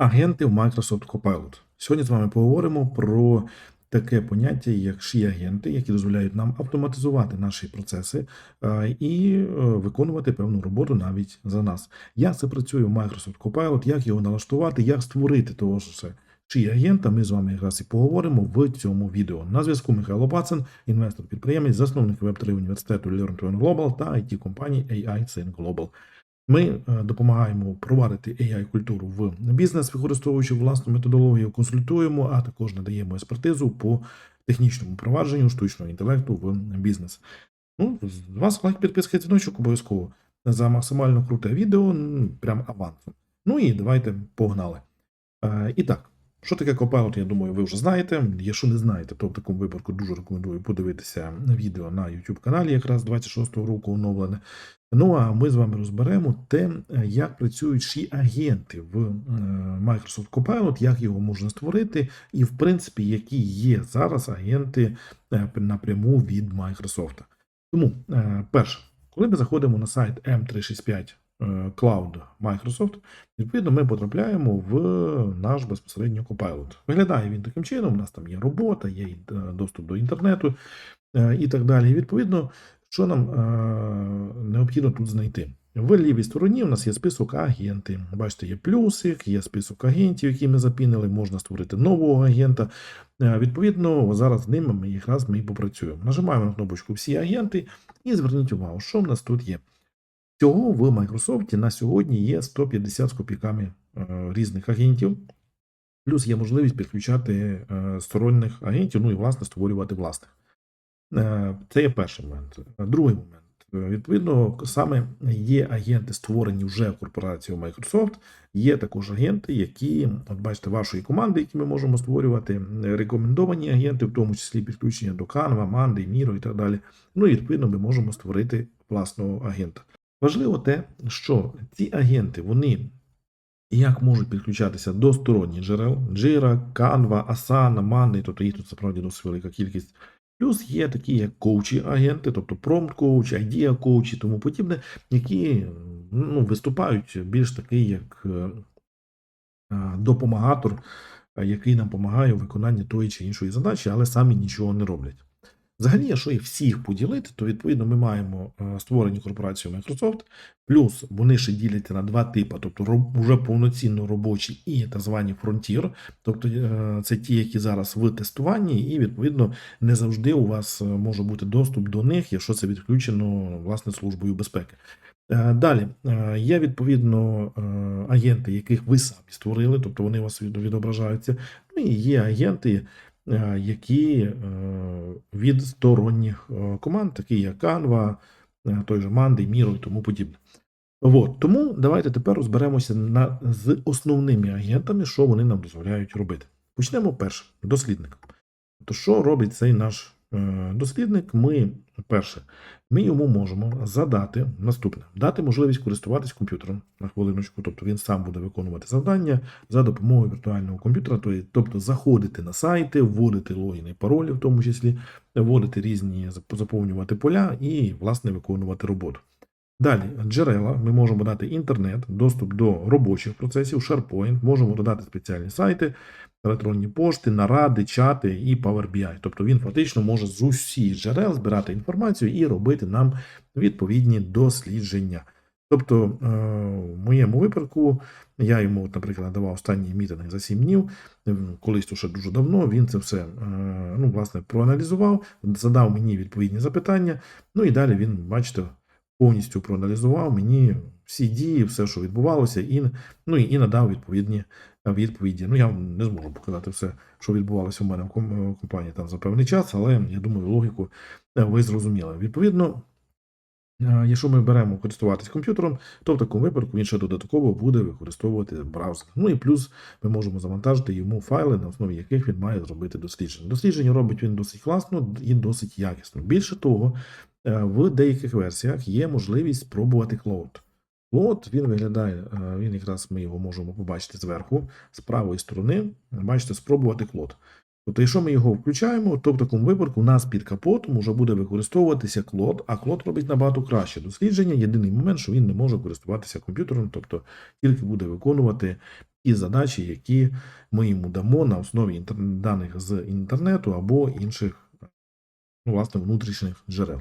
Агенти в Microsoft Copilot. Сьогодні з вами поговоримо про таке поняття, як ші-агенти, які дозволяють нам автоматизувати наші процеси е, і е, виконувати певну роботу навіть за нас. Як це працює в Microsoft Copilot, як його налаштувати, як створити того ж це ші-агента, ми з вами якраз і поговоримо в цьому відео. На зв'язку Михайло Пацин, інвестор-підприємець, засновник Web3 університету Learn to Global та it компанії AI Global. Ми е, допомагаємо провадити AI-культуру в бізнес, використовуючи власну методологію, консультуємо, а також надаємо експертизу по технічному провадженню штучного інтелекту в бізнес. Ну, з вас лайк, підписка дзвіночок обов'язково за максимально круте відео, прям авансом. Ну і давайте погнали. Е, І так, що таке Copilot, я думаю, ви вже знаєте. Якщо не знаєте, то в такому випадку дуже рекомендую подивитися відео на YouTube каналі, якраз 26-го року оновлене. Ну а ми з вами розберемо те, як працюють ші агенти в е, Microsoft Copilot, як його можна створити, і в принципі, які є зараз агенти е, напряму від Microsoft. Тому, е, перше, коли ми заходимо на сайт M365 е, Cloud Microsoft, відповідно, ми потрапляємо в наш безпосередньо Copilot. Виглядає він таким чином: у нас там є робота, є доступ до інтернету і так далі. Відповідно, що нам е, необхідно тут знайти? В лівій стороні у нас є список агенти. Бачите, є плюсик, є список агентів, які ми запінили, можна створити нового агента. Е, Відповідно, зараз з ними ми якраз ми і попрацюємо. Нажимаємо на кнопочку Всі агенти і зверніть увагу, що в нас тут є. Всього в Microsoft на сьогодні є 150 з копійками е, різних агентів. Плюс є можливість підключати е, сторонніх агентів, ну і власне створювати власних. Е, Це є перший момент. Е, Другий момент. Е, Відповідно, саме є агенти, створені вже корпорацією Microsoft. Є також агенти, які, от бачите, вашої команди, які ми можемо створювати, рекомендовані агенти, в тому числі підключення до Canva, Mandy, Miro і так далі. Ну і відповідно ми можемо створити власного агента. Важливо те, що ці агенти вони як можуть підключатися до сторонніх джерел: Jira, Canva, Asana, Monday, тобто їх тут справді досить велика кількість. Плюс є такі як коучі-агенти, тобто промпт-коуч, айдія-коуч і тому подібне, які ну, виступають більш такий як е, е, допомагатор, е, який нам допомагає у виконанні тої чи іншої задачі, але самі нічого не роблять. Взагалі, якщо їх всіх поділити, то відповідно ми маємо е, створені корпорацію Microsoft, плюс вони ще діляться на два типи, тобто вже повноцінно робочі і так звані Frontier, тобто е, це ті, які зараз в тестуванні, і відповідно не завжди у вас е, може бути доступ до них, якщо це відключено власне службою безпеки. Далі є відповідно агенти, яких ви самі створили, тобто вони у вас відображаються. Ну і є агенти, які е, від сторонніх е, команд, такі як Canva, е, той же Манди, Міро і тому подібне. От, тому давайте тепер розберемося на, з основними агентами, що вони нам дозволяють робити. Почнемо перше, дослідник. То що робить цей наш е, дослідник? Ми, перше, ми йому можемо задати наступне: дати можливість користуватись комп'ютером на хвилиночку, тобто він сам буде виконувати завдання за допомогою віртуального комп'ютера, тобто заходити на сайти, вводити логіни, паролі, в тому числі, вводити різні заповнювати поля і, власне, виконувати роботу. Далі, джерела, ми можемо дати інтернет, доступ до робочих процесів, SharePoint, можемо додати спеціальні сайти, електронні пошти, наради, чати і Power BI. Тобто він фактично може з усіх джерел збирати інформацію і робити нам відповідні дослідження. Тобто, е, в моєму випадку, я йому, наприклад, надавав останній мітинг за 7 днів, е, колись то ще дуже давно, він це все е, ну, власне, проаналізував, задав мені відповідні запитання, ну і далі він, бачите, повністю проаналізував мені всі дії, все, що відбувалося, і, ну, і, надав відповідні відповіді. Ну, я не зможу показати все, що відбувалося у мене в компанії там за певний час, але я думаю, логіку е, ви зрозуміли. Відповідно, е, якщо ми беремо користуватись комп'ютером, то в такому випадку він ще додатково буде використовувати браузер. Ну і плюс ми можемо завантажити йому файли, на основі яких він має зробити дослідження. Дослідження робить він досить класно і досить якісно. Більше того, е, в деяких версіях є можливість спробувати Cloud. Cloud, він виглядає, е, він якраз ми його можемо побачити зверху, з правої сторони, бачите, спробувати Cloud. Тобто, якщо ми його включаємо, то в такому випадку у нас під капотом вже буде використовуватися Cloud, а Cloud робить набагато краще дослідження. Єдиний момент, що він не може користуватися комп'ютером, тобто тільки буде виконувати ті задачі, які ми йому дамо на основі даних з інтернету або інших, ну, власне, внутрішніх джерел.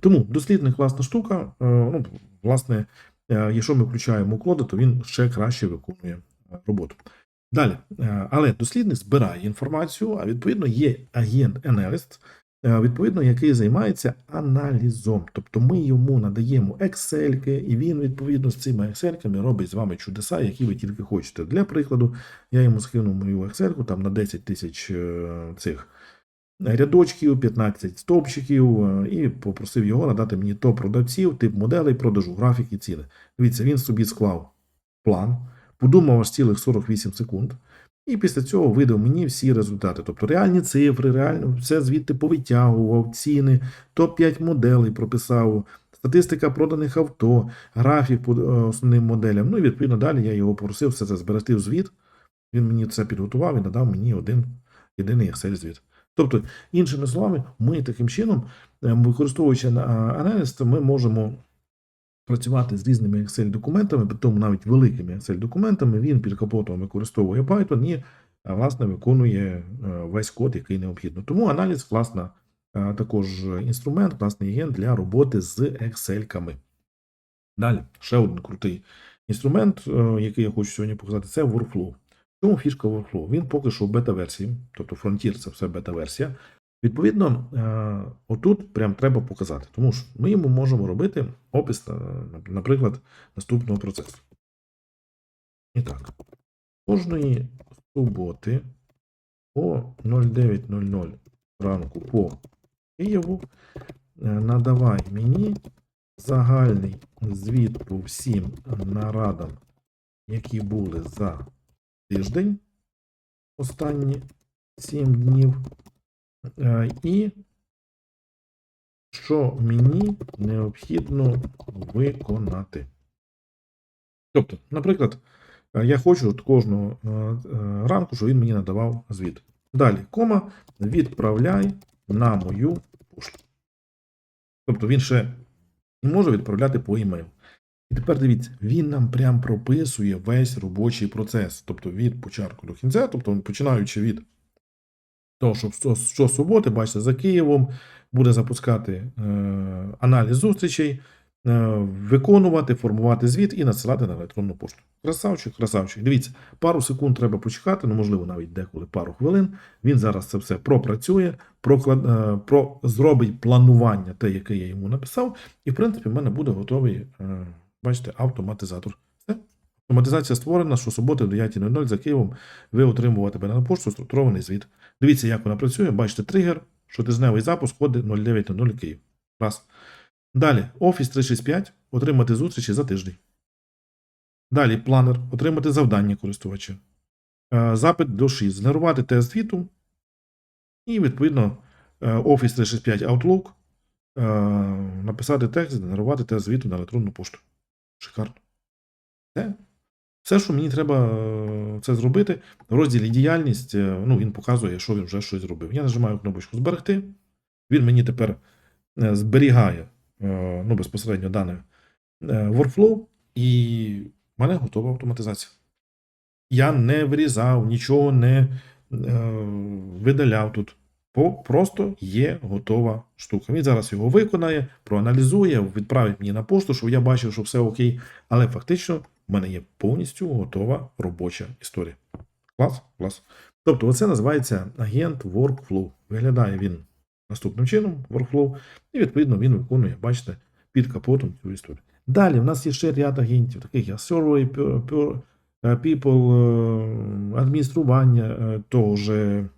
Тому дослідник класна штука. е, Ну, власне, якщо ми включаємо коди, то він ще краще виконує е, роботу. Далі, е, але дослідник збирає інформацію, а відповідно є агент-аналіст, е, відповідно, який займається аналізом. Тобто ми йому надаємо Excel, і він відповідно з цими Excel робить з вами чудеса, які ви тільки хочете. Для прикладу, я йому скинув мою Excel там на 10 тисяч е, цих рядочків, 15 стовпчиків, е, і попросив його надати мені топ продавців, тип моделей, продажу, графіки, ціни. Дивіться, він собі склав план, подумав аж цілих 48 секунд. І після цього видав мені всі результати. Тобто реальні цифри, реально все звідти повитягував, ціни, топ-5 моделей прописав, статистика проданих авто, графік по е, основним моделям. Ну і відповідно далі я його попросив все це зберегти в звіт. Він мені це підготував і надав мені один єдиний Excel-звіт. Тобто, іншими словами, ми таким чином, е, використовуючи на- аналіз, ми можемо працювати з різними Excel-документами, при тому навіть великими Excel-документами. Він під капотом використовує Python і, е, власне, виконує е, весь код, який необхідно. Тому аналіз, класна е, також інструмент, класний агент для роботи з Excel-ками. Далі, ще один крутий інструмент, е, який я хочу сьогодні показати, це Workflow. Чому фішка Workflow? Він поки що в бета-версії, тобто Frontier це все бета-версія. Відповідно, е, отут прям треба показати, тому що ми йому можемо робити опис, е, наприклад, наступного процесу. І так, кожної суботи о 09.00 ранку по Києву е, надавай мені загальний звіт по всім нарадам, які були за тиждень, останні 7 днів. Е, І що мені необхідно виконати. Тобто, наприклад, е, я хочу от кожного е, ранку, щоб він мені надавав звіт. Далі, кома, відправляй на мою пошту. Тобто він ще не може відправляти по емейл. І тепер дивіться, він нам прям прописує весь робочий процес. Тобто від початку до кінця, тобто починаючи від того, що що- щосуботи, бачите, за Києвом буде запускати е, аналіз зустрічей, е, виконувати, формувати звіт і надсилати на електронну пошту. Красавчик, красавчик. Дивіться, пару секунд треба почекати, ну можливо, навіть деколи пару хвилин. Він зараз це все пропрацює, проклад, е, про, зробить планування, те, яке я йому написав, і в принципі в мене буде готовий, е, бачите, автоматизатор. Все. Автоматизація створена, що суботи до 9.00 за Києвом ви отримуватиме на пошту структурований звіт. Дивіться, як вона працює. Бачите, тригер, щотижневий запуск коди 09.00 Київ. Раз. Далі, Office 365 отримати зустрічі за тиждень. Далі планер, отримати завдання користувача. Е, Запит до 6. Згенерувати тест звіту. І, відповідно, е, Office 365 Outlook. е, Написати текст, згенерувати тест звіту на електронну пошту. Шикарно. Все. Все, що мені треба е, це зробити, в розділі діяльність, е, ну, він показує, що він вже щось зробив. Я нажимаю кнопочку зберегти. Він мені тепер е, зберігає ну, безпосередньо дане workflow, і в мене готова автоматизація. Я не вирізав, нічого не видаляв тут. Просто є готова штука. Він зараз його виконає, проаналізує, відправить мені на пошту, щоб я бачив, що все окей. Але фактично в мене є повністю готова робоча історія. Клас, клас. Тобто, оце називається агент workflow. Виглядає він наступним чином, workflow, і відповідно він виконує, бачите, під капотом цю історію. Далі в нас є ще ряд агентів, таких як Survey, е, People, е, адміністрування е, того же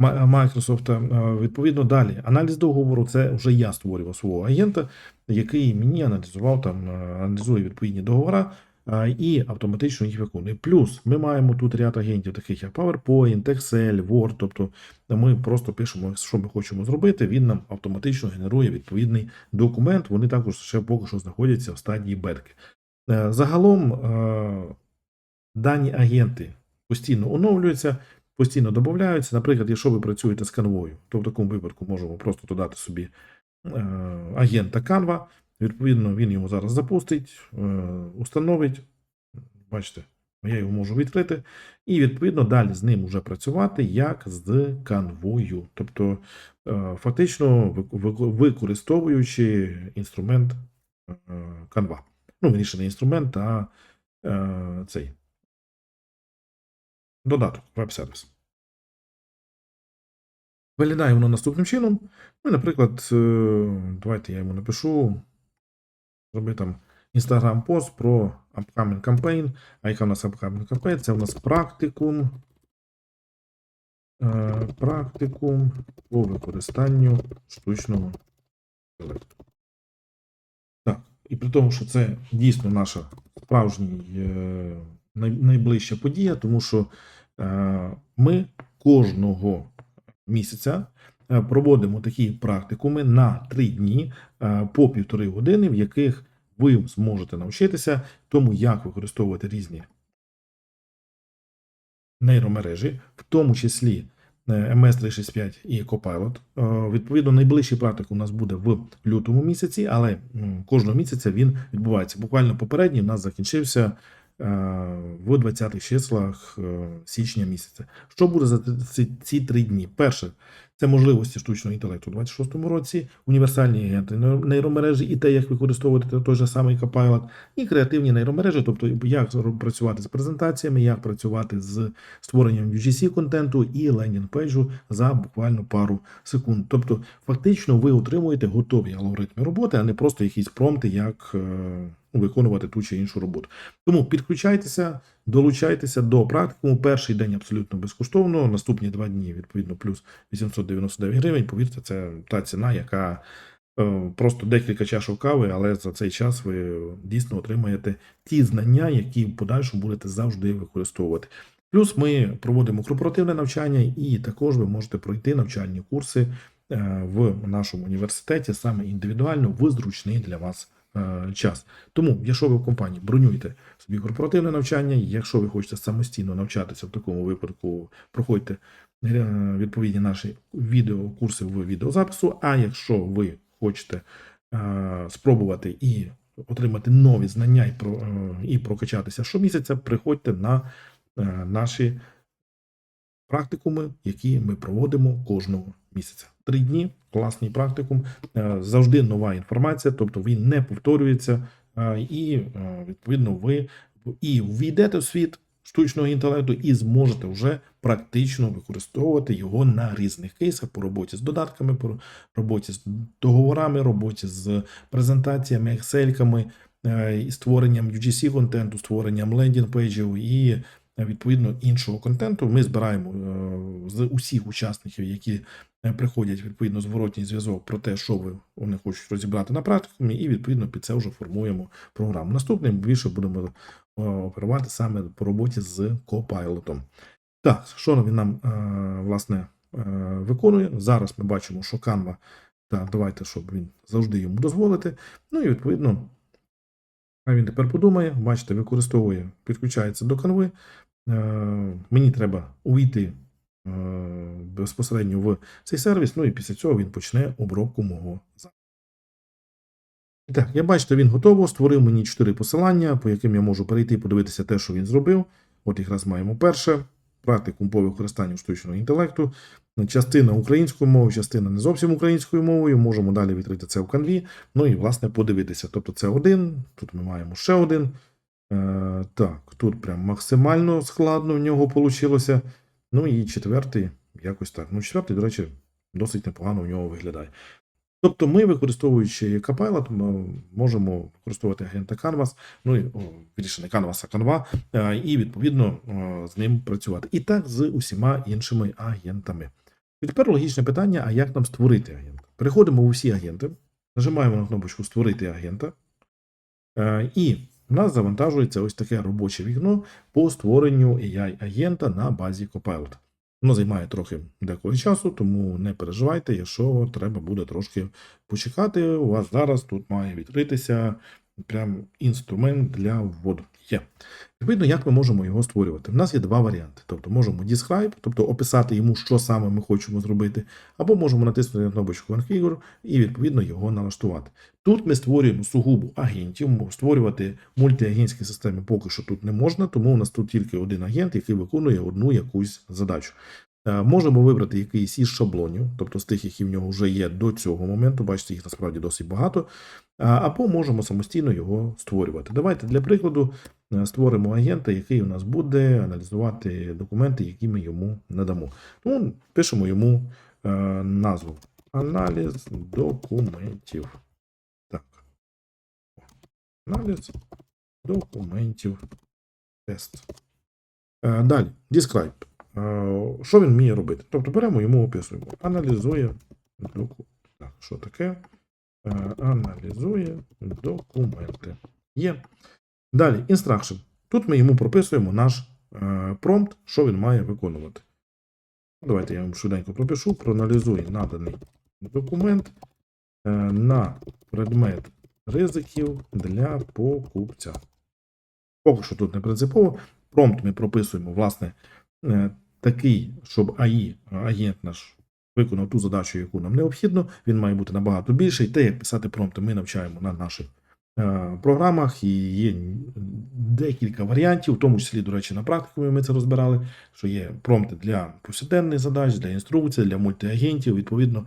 Microsoft. Е, Відповідно, далі. Аналіз договору це вже я створював свого агента, який мені аналізував там, е, аналізує відповідні договори е, і автоматично їх виконує. Плюс ми маємо тут ряд агентів, таких як PowerPoint, Excel, Word. Тобто ми просто пишемо, що ми хочемо зробити. Він нам автоматично генерує відповідний документ. Вони також ще поки що знаходяться в стадії бетки. Е, Загалом е, дані агенти постійно оновлюються, постійно додаються. Наприклад, якщо ви працюєте з канвою, то в такому випадку можемо просто додати собі е, агента Canva. Відповідно, він його зараз запустить, е, установить. Бачите, я його можу відкрити, і відповідно далі з ним вже працювати як з канвою. Тобто, е, фактично вик- вик- використовуючи інструмент Canva. Ну, вірніше, не інструмент, а цей додаток, веб-сервіс. Виглядає воно наступним чином. Ну, наприклад, е, давайте я йому напишу. Зроби там Instagram пост про upcoming campaign. А яка в нас upcoming campaign? Це у нас практикум. е, Практикум по використанню штучного інтелекту. Так, і при тому, що це дійсно наша справжня е, найближча подія, тому що ми кожного місяця е, проводимо такі практикуми на три дні е, по півтори години, в яких ви зможете навчитися тому, як використовувати різні нейромережі, в тому числі е, MS365 і Copilot. Е, Відповідно, найближчий практик у нас буде в лютому місяці, але кожного місяця він відбувається. Буквально попередній у нас закінчився е, в 20-х числах е, січня місяця. Що буде за ці три дні? Перше, це можливості штучного інтелекту у 26-му році, універсальні агенти нейромережі і те, як використовувати той же самий Copilot, і креативні нейромережі, тобто як працювати з презентаціями, як працювати з створенням UGC контенту і лендінг-пейджу за буквально пару секунд. Тобто, фактично, ви отримуєте готові алгоритми роботи, а не просто якісь промпти, як е, ну, виконувати ту чи іншу роботу. Тому підключайтеся, долучайтеся до практикуму. Перший день абсолютно безкоштовно, наступні два дні, відповідно, плюс 899 гривень. Повірте, це та ціна, яка е, просто декілька чашок кави, але за цей час ви дійсно отримаєте ті знання, які в подальшому будете завжди використовувати. Плюс ми проводимо корпоративне навчання, і також ви можете пройти навчальні курси е, в нашому університеті саме індивідуально в зручний для вас час. Тому, якщо ви в компанії бронюєте собі корпоративне навчання, якщо ви хочете самостійно навчатися в такому випадку, проходьте е, відповідні наші відеокурси в відеозапису. А якщо ви хочете е, спробувати і отримати нові знання і про е, і прокачатися щомісяця, приходьте на е, наші практикуми, які ми проводимо кожного місяця. Три дні, класний практикум, е, завжди нова інформація, тобто він не повторюється, е, і е, відповідно ви і ввійдете в світ штучного інтелекту і зможете вже практично використовувати його на різних кейсах по роботі з додатками, по роботі з договорами, роботі з презентаціями, ексельками, створенням UGC контенту, створенням лендінг-пейджів і відповідно іншого контенту. Ми збираємо е, з усіх учасників, які е, приходять відповідно зворотній зв'язок про те, що ви вони хочуть розібрати на практикумі, і відповідно під це вже формуємо програму. Наступним більше будемо е, оперувати саме по роботі з Copilot. Так, що він нам е, власне е, виконує? Зараз ми бачимо, що Canva, так, давайте, щоб він завжди йому дозволити. Ну і відповідно, а він тепер подумає, бачите, використовує, підключається до канви. Е, мені треба увійти е, безпосередньо в цей сервіс, ну і після цього він почне обробку мого запиту. І Так, я бачите, він готово, створив мені чотири посилання, по яким я можу перейти і подивитися те, що він зробив. От якраз маємо перше. Практикум по використанню штучного інтелекту, частина українською мовою, частина не зовсім українською мовою. Можемо далі відкрити це в канві. Ну і власне подивитися. Тобто це один, тут ми маємо ще один. Е, так, тут прям максимально складно в нього вийшло. Ну і четвертий, якось так. Ну, четвертий, до речі, досить непогано в нього виглядає. Тобто ми, використовуючи Copilot, можемо використовувати агента Canvas, ну і вірніше не Canvas, а Canva, е, і відповідно е, з ним працювати. І так з усіма іншими агентами. І тепер логічне питання: а як нам створити агента? Переходимо в усі агенти, нажимаємо на кнопочку Створити агента. І в нас завантажується ось таке робоче вікно по створенню AI-агента на базі Copilot. Воно займає трохи декого часу, тому не переживайте, якщо треба буде трошки почекати. У вас зараз тут має відкритися прям інструмент для вводу. Є. Відповідно, як ми можемо його створювати? У нас є два варіанти. Тобто можемо describe, тобто описати йому, що саме ми хочемо зробити, або можемо натиснути на кнопочку Configure і відповідно його налаштувати. Тут ми створюємо сугубо агентів, створювати мультиагентські системи поки що тут не можна, тому у нас тут тільки один агент, який виконує одну якусь задачу. Е, Можемо вибрати якийсь із шаблонів, тобто з тих, які в нього вже є до цього моменту. Бачите, їх насправді досить багато. Або можемо самостійно його створювати. Давайте для прикладу е, створимо агента, який у нас буде аналізувати документи, які ми йому надамо. Ну, пишемо йому е, назву Аналіз документів. Так. Аналіз документів. Тест. Далі, describe. Що він вміє робити? Тобто беремо йому описуємо. Аналізує доку... так, що таке? Аналізує документи. Є. Далі, instruction. Тут ми йому прописуємо наш е, промпт, що він має виконувати. Давайте я вам швиденько пропишу. Проаналізує наданий документ е, на предмет ризиків для покупця. Поки що тут не принципово. Промпт ми прописуємо, власне, е, такий, щоб АІ, агент наш, виконав ту задачу, яку нам необхідно. Він має бути набагато більший. Те, як писати промпти, ми навчаємо на наших е, програмах. І є декілька варіантів, в тому числі, до речі, на практику ми це розбирали, що є промпти для повсякденних задач, для інструкцій, для мультиагентів. Відповідно,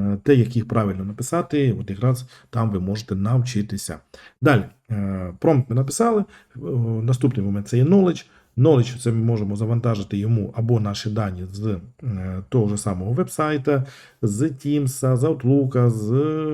е, те, як їх правильно написати, от якраз там ви можете навчитися. Далі, е, промпт ми написали. Наступний момент це є knowledge. Knowledge це ми можемо завантажити йому або наші дані з е, того ж самого вебсайта, з Teams, з Outlook, з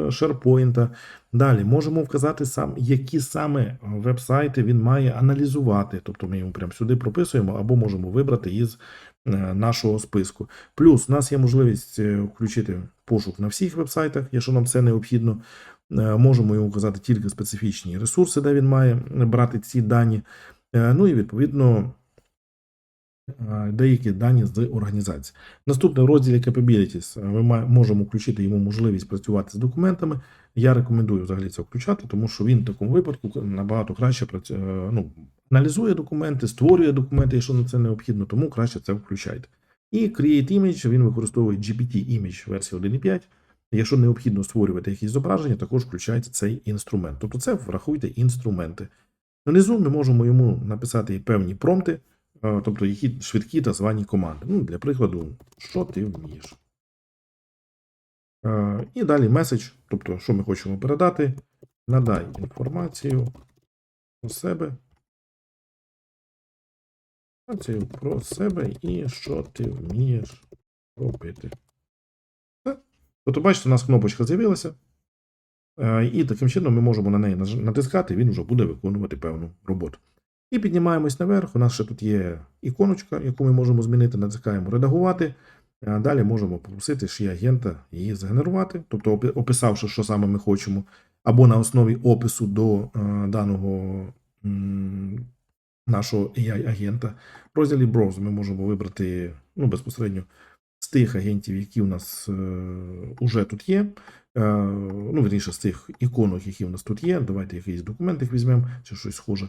SharePoint. Далі можемо вказати сам, які саме вебсайти він має аналізувати. Тобто ми йому прямо сюди прописуємо, або можемо вибрати із е, нашого списку. Плюс у нас є можливість е, включити пошук на всіх вебсайтах, якщо нам це необхідно. Можемо йому вказати тільки специфічні ресурси, де він має брати ці дані. Е, Ну і відповідно е, деякі дані з організації. Наступне в розділі Capabilities е, ми можемо включити йому можливість працювати з документами. Я рекомендую взагалі це включати, тому що він в такому випадку набагато краще працює, ну, аналізує документи, створює документи, якщо на це необхідно, тому краще це включайте. І Create Image він використовує GPT Image версії 1.5. Якщо необхідно створювати якісь зображення, також включайте цей інструмент. Тобто це врахуйте інструменти. Внизу ми можемо йому написати певні промпти, е, тобто які швидкі та звані команди. Ну, для прикладу, що ти вмієш. Е, І далі меседж, тобто, що ми хочемо передати. Надай інформацію про себе. Інформацію про себе і що ти вмієш робити. Тобто, бачите, у нас кнопочка з'явилася. Е, І таким чином ми можемо на неї натискати, він вже буде виконувати певну роботу. І піднімаємось наверх. У нас ще тут є іконочка, яку ми можемо змінити, натискаємо редагувати. А Далі можемо попросити ще агента її згенерувати, тобто описавши, що саме ми хочемо, або на основі опису до е, даного нашого AI-агента. В розділі Browse ми можемо вибрати ну, безпосередньо з тих агентів, які у нас е, уже тут є. Е, ну, верніше, з тих іконок, які у нас тут є. Давайте якийсь документ їх візьмемо чи щось схоже.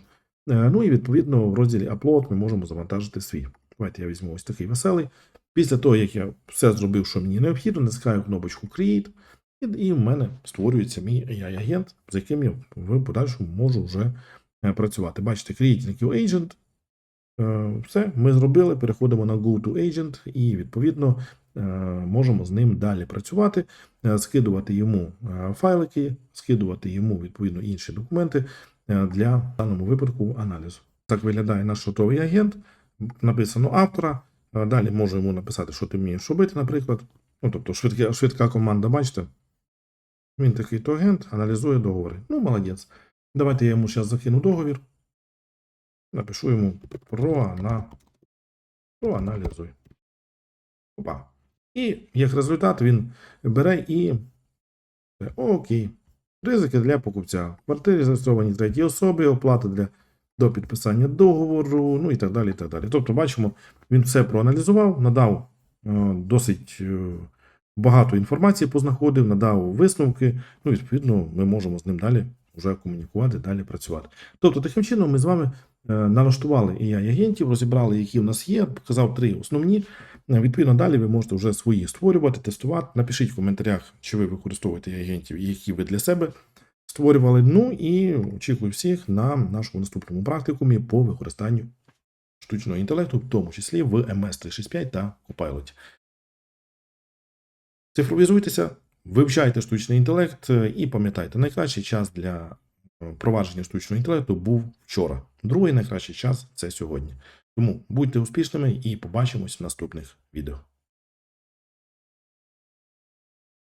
Е, ну і відповідно в розділі Upload ми можемо завантажити свій. Давайте я візьму ось такий веселий. Після того, як я все зробив, що мені необхідно, натискаю кнопочку Create, і, і в мене створюється мій AI-агент, з яким я в подальшому можу вже е, працювати. Бачите, Creating New Agent. Все, ми зробили, переходимо на Go to Agent і, відповідно, можемо з ним далі працювати, скидувати йому е, файлики, скидувати йому, відповідно, інші документи е, для в даному випадку аналізу. Так виглядає наш готовий агент. Написано автора. Е, Далі можемо йому написати, що ти вмієш робити, наприклад. Ну, тобто, швидка, швидка команда, бачите. Він такий то агент, аналізує договори. Ну, молодець. Давайте я йому зараз закину договір. Напишу йому проана... проаналізуй. Опа. І як результат він бере і. Окей. Ризики для покупця. Квартири зареєстровані третій особи, оплата для до підписання договору, ну і так далі. і так далі. Тобто, бачимо, він все проаналізував, надав е, досить е, багато інформації познаходив, надав висновки. Ну, відповідно, ми можемо з ним далі вже комунікувати, далі працювати. Тобто, таким чином ми з вами налаштували AI агентів, розібрали, які в нас є, показав три основні. Е, Відповідно, далі ви можете вже свої створювати, тестувати. Напишіть в коментарях, чи ви використовуєте агентів, які ви для себе створювали. Ну і очікую всіх на нашому наступному практикумі по використанню штучного інтелекту, в тому числі в MS 365 та Copilot. Цифровізуйтеся, вивчайте штучний інтелект е, і пам'ятайте, найкращий час для е, провадження штучного інтелекту був вчора. Другий найкращий час це сьогодні. Тому будьте успішними і побачимось в наступних відео.